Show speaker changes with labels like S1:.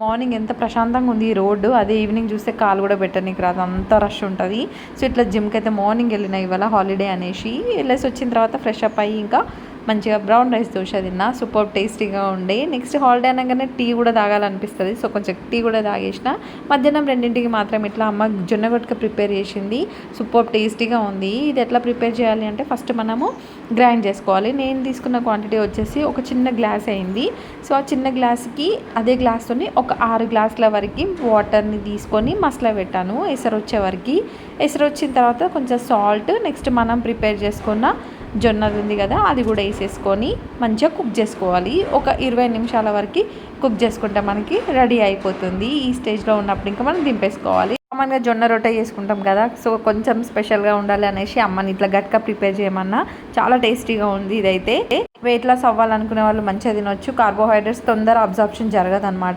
S1: Morning ఎంత ప్రశాంతంగా ఉంది ఈ రోడ్డు అదే ఈవినింగ్ చూస్తే కాలు కూడా పెట్టనీకి రాదు అంత రష్ ఉంటుంది. సో ఇట్లా జిమ్కి అయితే మార్నింగ్ వెళ్ళిన ఇవాళ హాలిడే అనేసి వెళ్ళేసి వచ్చిన తర్వాత ఫ్రెష్ అప్ అయ్యి ఇంకా మంచిగా బ్రౌన్ రైస్ దోశ తిన్నా సూపర్ టేస్టీగా ఉండే. నెక్స్ట్ హాలిడే అనగానే టీ కూడా తాగాలనిపిస్తుంది. సో కొంచెం టీ కూడా తాగేసిన. మధ్యాహ్నం రెండింటికి మాత్రం ఇట్లా అమ్మ జొన్న గొట్టక ప్రిపేర్ చేసింది. సూపర్ టేస్టీగా ఉంది. ఇది ఎట్లా ప్రిపేర్ చేయాలి అంటే ఫస్ట్ మనము గ్రైండ్ చేసుకోవాలి. నేను తీసుకున్న క్వాంటిటీ వచ్చేసి ఒక చిన్న గ్లాస్ అయింది. సో ఆ చిన్న గ్లాస్కి అదే గ్లాస్తోని ఒక ఆరు గ్లాసుల వరకు వాటర్ని తీసుకొని మసాలా పెట్టాను. ఎసరు వచ్చే వరకు. ఎసరు వచ్చిన తర్వాత కొంచెం సాల్ట్ నెక్స్ట్ మనం ప్రిపేర్ చేసుకున్న జొన్నది ఉంది కదా అది కూడా వేసేసుకొని మంచిగా కుక్ చేసుకోవాలి. ఒక ఇరవై నిమిషాల వరకు కుక్ చేసుకుంటే మనకి రెడీ అయిపోతుంది. ఈ స్టేజ్లో ఉన్నప్పుడు ఇంకా మనం దింపేసుకోవాలి. కామన్గా జొన్న రొట్టె చేసుకుంటాం కదా సో కొంచెం స్పెషల్గా ఉండాలి అనేసి అమ్మని ఇట్లా గట్కా ప్రిపేర్ చేయమన్నా చాలా టేస్టీగా ఉంది ఇదైతే. వెయిట్ లాస్ అవ్వాలనుకునే వాళ్ళు మంచిగా తినొచ్చు. కార్బోహైడ్రేట్స్ తొందర అబ్జార్ప్షన్ జరగదు అనమాట